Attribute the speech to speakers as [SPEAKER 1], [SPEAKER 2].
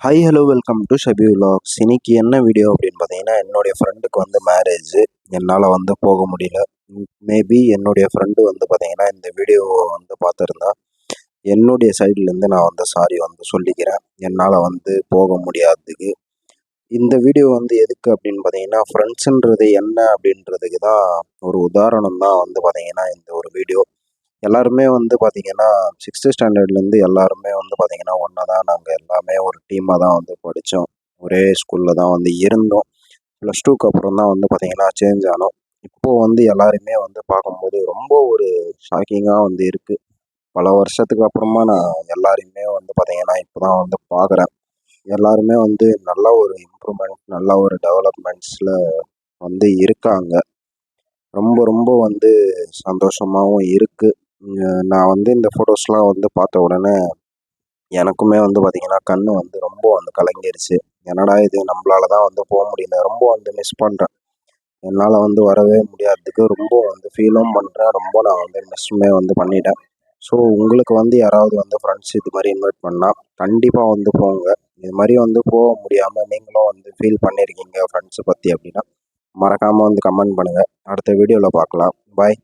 [SPEAKER 1] Hi hello welcome to Shabi vlogs இன்னைக்கு என்ன video அப்படின்னு பார்த்தீங்கன்னா என்னுடைய ஃப்ரெண்டுக்கு வந்து மேரேஜ் என்னால் வந்து போக முடியல. மேபி என்னுடைய ஃப்ரெண்டு வந்து பார்த்தீங்கன்னா இந்த வீடியோவை வந்து பார்த்துருந்தா என்னுடைய சைட்லேருந்து நான் வந்து சாரி வந்து சொல்லிக்கிறேன். என்னால் வந்து போக முடியாததுக்கு இந்த வீடியோ வந்து எதுக்கு அப்படின்னு பார்த்தீங்கன்னா ஃப்ரெண்ட்ஸுன்றது என்ன அப்படின்றதுக்கு தான் ஒரு உதாரணம் தான் வந்து பார்த்தீங்கன்னா இந்த ஒரு வீடியோ எல்லாருமே வந்து பார்த்தீங்கன்னா சிக்ஸ்த்து ஸ்டாண்டர்ட்லேருந்து எல்லாருமே வந்து பார்த்தீங்கன்னா ஒன்றா தான் நாங்கள் எல்லாமே ஒரு டீமாக தான் வந்து படித்தோம் ஒரே ஸ்கூலில் தான் வந்து இருந்தோம். ப்ளஸ் டூக்கு அப்புறம் தான் வந்து பார்த்தீங்கன்னா சேஞ்ச் ஆனோம். இப்போது வந்து எல்லாருமே வந்து பார்க்கும்போது ரொம்ப ஒரு ஷாக்கிங்காக வந்து இருக்குது பல வருஷத்துக்கு அப்புறமா நான் எல்லாரையுமே வந்து பார்த்தீங்கன்னா இப்போ தான் வந்து பார்க்குறேன் எல்லாருமே வந்து நல்ல ஒரு இம்ப்ரூவ்மெண்ட் நல்ல ஒரு டெவலப்மெண்ட்ஸில் வந்து இருக்காங்க. ரொம்ப ரொம்ப வந்து சந்தோஷமாகவும் இருக்குது நான் வந்து இந்த ஃபோட்டோஸ்லாம் வந்து பார்த்த உடனே எனக்குமே வந்து பார்த்திங்கன்னா கண் வந்து ரொம்ப வந்து கலங்கிருச்சு. என்னடா இது? நம்மளால தான் வந்து போக முடியல. ரொம்ப வந்து மிஸ் பண்ணுறேன் என்னால் வந்து வரவே முடியாததுக்கு ரொம்ப வந்து ஃபீலும் பண்ணுறேன் ரொம்ப நான் வந்து மிஸ்ஸுமே வந்து பண்ணிட்டேன். ஸோ உங்களுக்கு வந்து யாராவது வந்து ஃப்ரெண்ட்ஸ் இது மாதிரி இன்வைட் பண்ணால் கண்டிப்பாக வந்து போங்க. இது மாதிரி வந்து போக முடியாமல் நீங்களும் வந்து ஃபீல் பண்ணியிருக்கீங்க ஃப்ரெண்ட்ஸை பற்றி அப்படின்னா மறக்காமல் வந்து கமெண்ட் பண்ணுங்கள் அடுத்த வீடியோவில் பார்க்கலாம். பாய்